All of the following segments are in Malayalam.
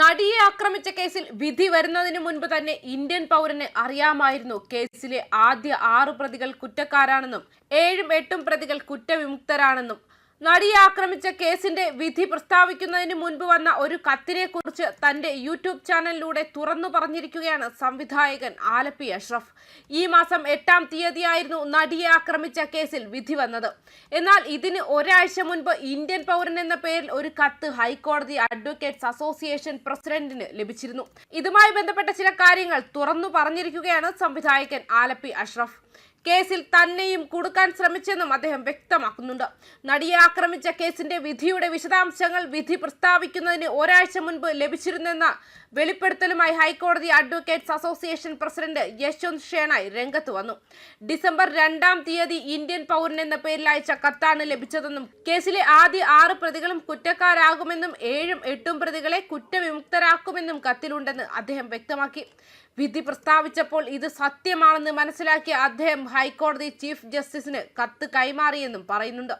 നടിയെ ആക്രമിച്ച കേസിൽ വിധി വരുന്നതിന് മുൻപ് തന്നെ ഇന്ത്യൻ പൗരന് അറിയാമായിരുന്നു. കേസിലെ ആദ്യ ആറു പ്രതികൾ കുറ്റക്കാരാണെന്നും ഏഴും എട്ടും പ്രതികൾ കുറ്റവിമുക്തരാണെന്നും നടിയെ ആക്രമിച്ച കേസിന്റെ വിധി പ്രസ്താവിക്കുന്നതിന് മുൻപ് വന്ന ഒരു കത്തിനെ കുറിച്ച് തന്റെ യൂട്യൂബ് ചാനലിലൂടെ തുറന്നു പറഞ്ഞിരിക്കുകയാണ് സംവിധായകൻ ആലപ്പി അഷ്റഫ്. ഈ മാസം എട്ടാം തീയതിയായിരുന്നു നടിയെ ആക്രമിച്ച കേസിൽ വിധി വന്നത്. എന്നാൽ ഇതിന് ഒരാഴ്ച മുൻപ് ഇന്ത്യൻ പൗരൻ എന്ന പേരിൽ ഒരു കത്ത് ഹൈക്കോടതി അഡ്വക്കേറ്റ്സ് അസോസിയേഷൻ പ്രസിഡന്റിന് ലഭിച്ചിരുന്നു. ഇതുമായി ബന്ധപ്പെട്ട ചില കാര്യങ്ങൾ തുറന്നു പറഞ്ഞിരിക്കുകയാണ് സംവിധായകൻ ആലപ്പി അഷ്റഫ്. കേസിൽ തന്നെയും കൊടുക്കാൻ ശ്രമിച്ചെന്നും അദ്ദേഹം വ്യക്തമാക്കുന്നുണ്ട്. നടിയെ ആക്രമിച്ച കേസിന്റെ വിധിയുടെ വിശദാംശങ്ങൾ വിധി പ്രസ്താവിക്കുന്നതിന് ഒരാഴ്ച മുൻപ് ലഭിച്ചിരുന്നെന്ന വെളിപ്പെടുത്തലുമായി ഹൈക്കോടതി advocates association president Yashwant Shenoy രംഗത്ത് വന്നു. ഡിസംബർ രണ്ടാം തീയതി ഇന്ത്യൻ പൗരൻ എന്ന പേരിൽ അയച്ച കത്താണ് ലഭിച്ചതെന്നും കേസിലെ ആദ്യ ആറ് പ്രതികളും കുറ്റക്കാരാകുമെന്നും ഏഴും എട്ടും പ്രതികളെ കുറ്റവിമുക്തരാക്കുമെന്നും കത്തിലുണ്ടെന്ന് അദ്ദേഹം വ്യക്തമാക്കി. വിധി പ്രസ്താവിച്ചപ്പോൾ ഇത് സത്യമാണെന്ന് മനസ്സിലാക്കിയ അദ്ദേഹം ഹൈക്കോടതി ചീഫ് ജസ്റ്റിസിന് കത്ത് കൈമാറിയെന്നും പറയുന്നുണ്ട്.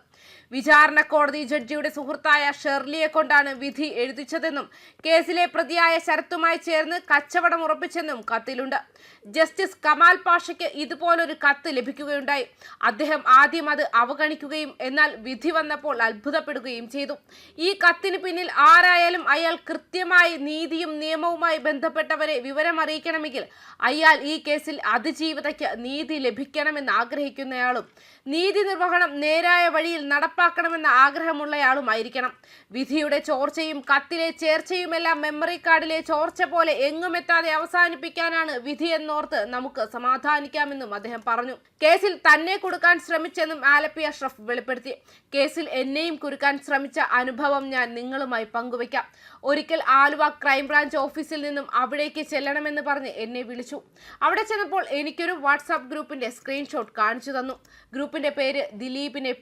വിചാരണ കോടതി ജഡ്ജിയുടെ സുഹൃത്തായ ഷെർലിയെ കൊണ്ടാണ് വിധി എഴുതിച്ചതെന്നും കേസിലെ പ്രതിയായ ശരത്തുമായി ചേർന്ന് കച്ചവടം ഉറപ്പിച്ചെന്നും കത്തിലുണ്ട്. ജസ്റ്റിസ് കമാൽ പാഷയ്ക്ക് ഇതുപോലൊരു കത്ത് ലഭിക്കുകയുണ്ടായി. അദ്ദേഹം ആദ്യം അത് അവഗണിക്കുകയും എന്നാൽ വിധി വന്നപ്പോൾ അത്ഭുതപ്പെടുകയും ചെയ്തു. ഈ കത്തിന് പിന്നിൽ ആരായാലും അയാൾ കൃത്യമായി നീതിയും നിയമവുമായി ബന്ധപ്പെട്ടവരെ വിവരം അറിയിക്കണമെങ്കിൽ അയാൾ ഈ കേസിൽ അതിജീവിതയ്ക്ക് നീതി ലഭിക്കണമെന്ന് ആഗ്രഹിക്കുന്നയാളും. നീതി നിർവഹണം നേരായ വഴിയിൽ നടപ്പാക്കണമെന്ന ആഗ്രഹമുള്ളയാളുമായിരിക്കണം. വിധിയുടെ ചോർച്ചയും കത്തിലെ ചേർച്ചയുമെല്ലാം മെമ്മറി കാർഡിലെ ചോർച്ച പോലെ എങ്ങുമെത്താതെ അവസാനിപ്പിക്കാനാണ് വിധി എന്നോർത്ത് നമുക്ക് സമാധാനിക്കാമെന്നും അദ്ദേഹം പറഞ്ഞു. കേസിൽ തന്നെ കൊടുക്കാൻ ശ്രമിച്ചെന്നും ആലപ്പി അഷ്റഫ് വെളിപ്പെടുത്തി. കേസിൽ എന്നെയും കുരുക്കാൻ ശ്രമിച്ച അനുഭവം ഞാൻ നിങ്ങളുമായി പങ്കുവയ്ക്കാം. ഒരിക്കൽ ആലുവ ക്രൈംബ്രാഞ്ച് ഓഫീസിൽ നിന്നും അവിടേക്ക് ചെല്ലണമെന്ന് പറഞ്ഞ് എന്നെ വിളിച്ചു. അവിടെ ചെന്നപ്പോൾ എനിക്കൊരു വാട്സാപ്പ് ഗ്രൂപ്പിന്റെ സ്ക്രീൻഷോട്ട് കാണിച്ചു തന്നു. ഗ്രൂപ്പിന്റെ പേര് ദിലീപിനെ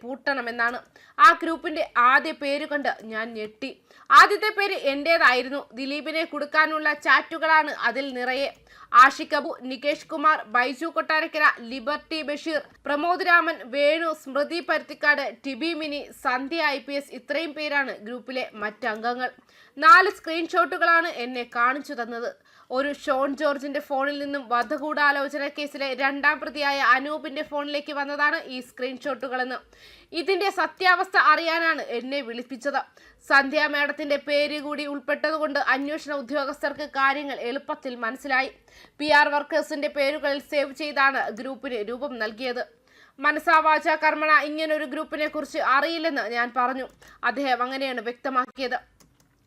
പൂട്ടണമെന്നാണ് ആ ഗ്രൂപ്പിന്റെ ആദ്യ പേര് കണ്ട് ഞാൻ ഞെട്ടി. ആദ്യത്തെ പേര് എന്റേതായിരുന്നു. ദിലീപിനെ കൊടുക്കാനുള്ള ചാറ്റുകളാണ് അതിൽ നിറയെ. Ashiq Abu Nikesh Kumar Baiju Kottarakkara Liberty Basheer Pramod Raman Venu Smrithi Paruthikkad TB Mini Sandhya I P S ഇത്രയും പേരാണ് ഗ്രൂപ്പിലെ മറ്റംഗങ്ങൾ നാല് സ്ക്രീൻഷോട്ടുകളാണ് എന്നെ കാണിച്ചു തന്നത്. ഒരു ഷോൺ ജോർജിന്റെ ഫോണിൽ നിന്നും വധഗൂഢാലോചന കേസിലെ രണ്ടാം പ്രതിയായ അനൂപിന്റെ ഫോണിലേക്ക് വന്നതാണ് ഈ സ്ക്രീൻഷോട്ടുകളെന്ന്. ഇതിന്റെ സത്യാവസ്ഥ അറിയാനാണ് എന്നെ വിളിപ്പിച്ചത്. സന്ധ്യ മേഡത്തിന്റെ പേര് കൂടി ഉൾപ്പെട്ടതുകൊണ്ട് അന്വേഷണ ഉദ്യോഗസ്ഥർക്ക് കാര്യങ്ങൾ എളുപ്പത്തിൽ മനസ്സിലായി. പി ആർ വർക്കേഴ്സിന്റെ പേരുകൾ സേവ് ചെയ്താണ് ഗ്രൂപ്പിന് രൂപം നൽകിയത്. മനസാവാച കർമ്മണ ഇങ്ങനൊരു ഗ്രൂപ്പിനെ കുറിച്ച് അറിയില്ലെന്ന് ഞാൻ പറഞ്ഞു. അദ്ദേഹം അങ്ങനെയാണ് വ്യക്തമാക്കിയത്.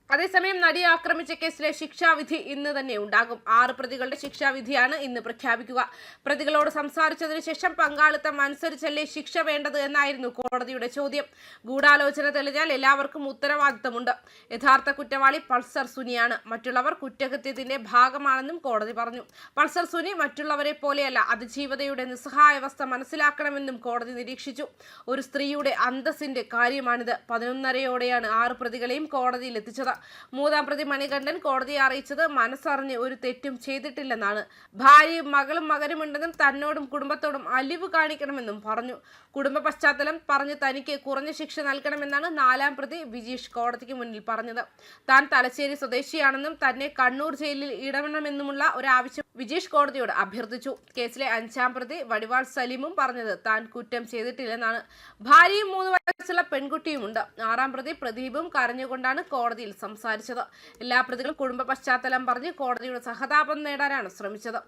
അതേസമയം നടിയെ ആക്രമിച്ച കേസിലെ ശിക്ഷാവിധി ഇന്ന് തന്നെ ഉണ്ടാകും. ആറ് പ്രതികളുടെ ശിക്ഷാവിധിയാണ് ഇന്ന് പ്രഖ്യാപിക്കുക. പ്രതികളോട് സംസാരിച്ചതിനു ശേഷം പങ്കാളിത്തം അനുസരിച്ചല്ലേ ശിക്ഷ വേണ്ടത് എന്നായിരുന്നു കോടതിയുടെ ചോദ്യം. ഗൂഢാലോചന തെളിഞ്ഞാൽ എല്ലാവർക്കും ഉത്തരവാദിത്തമുണ്ട്. യഥാർത്ഥ കുറ്റവാളി പൾസർ സുനിയാണ്. മറ്റുള്ളവർ കുറ്റകൃത്യത്തിന്റെ ഭാഗമാണെന്നും കോടതി പറഞ്ഞു. പൾസർ സുനി മറ്റുള്ളവരെ പോലെയല്ല അതിജീവതയുടെ നിസ്സഹായാവസ്ഥ മനസ്സിലാക്കണമെന്നും കോടതി നിരീക്ഷിച്ചു. ഒരു സ്ത്രീയുടെ അന്തസ്സിന്റെ കാര്യമാണിത്. പതിനൊന്നരയോടെയാണ് ആറ് പ്രതികളെയും കോടതിയിൽ എത്തിച്ചത് മൂന്നാം പ്രതി മണികണ്ഠൻ കോടതിയെ അറിയിച്ചത് മനസ്സറിഞ്ഞ് ഒരു തെറ്റും ചെയ്തിട്ടില്ലെന്നാണ്. ഭാര്യയും മകളും മകനുമുണ്ടെന്നും തന്നോടും കുടുംബത്തോടും അലിവ് കാണിക്കണമെന്നും പറഞ്ഞു. കുടുംബ പശ്ചാത്തലം പറഞ്ഞ് തനിക്ക് കുറഞ്ഞ ശിക്ഷ നൽകണമെന്നാണ് നാലാം പ്രതി വിജീഷ് കോടതിക്ക് മുന്നിൽ പറഞ്ഞത്. താൻ തലശ്ശേരി സ്വദേശിയാണെന്നും തന്നെ കണ്ണൂർ ജയിലിൽ ഇടപെടണമെന്നുമുള്ള ഒരാവശ്യം വിജീഷ് കോടതിയോട് അഭ്യർത്ഥിച്ചു. കേസിലെ അഞ്ചാം പ്രതി വടിവാൾ സലീമും പറഞ്ഞത് താൻ കുറ്റം ചെയ്തിട്ടില്ലെന്നാണ്. ഭാര്യയും മൂന്ന് വയസ്സുള്ള പെൺകുട്ടിയുമുണ്ട്. ആറാം പ്രതി പ്രദീപും കരഞ്ഞുകൊണ്ടാണ് കോടതിയിൽ സംസാരിച്ചത്. എല്ലാ പ്രതികളും കുടുംബ പശ്ചാത്തലം പറഞ്ഞ് കോടതിയുടെ സഹതാപം നേടാനാണ് ശ്രമിച്ചത്.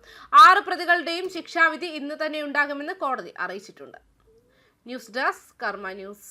ആറ് പ്രതികളുടെയും ശിക്ഷാവിധി ഇന്ന് തന്നെ ഉണ്ടാകുമെന്ന് കോടതി അറിയിച്ചിട്ടുണ്ട്. News desk Karma news.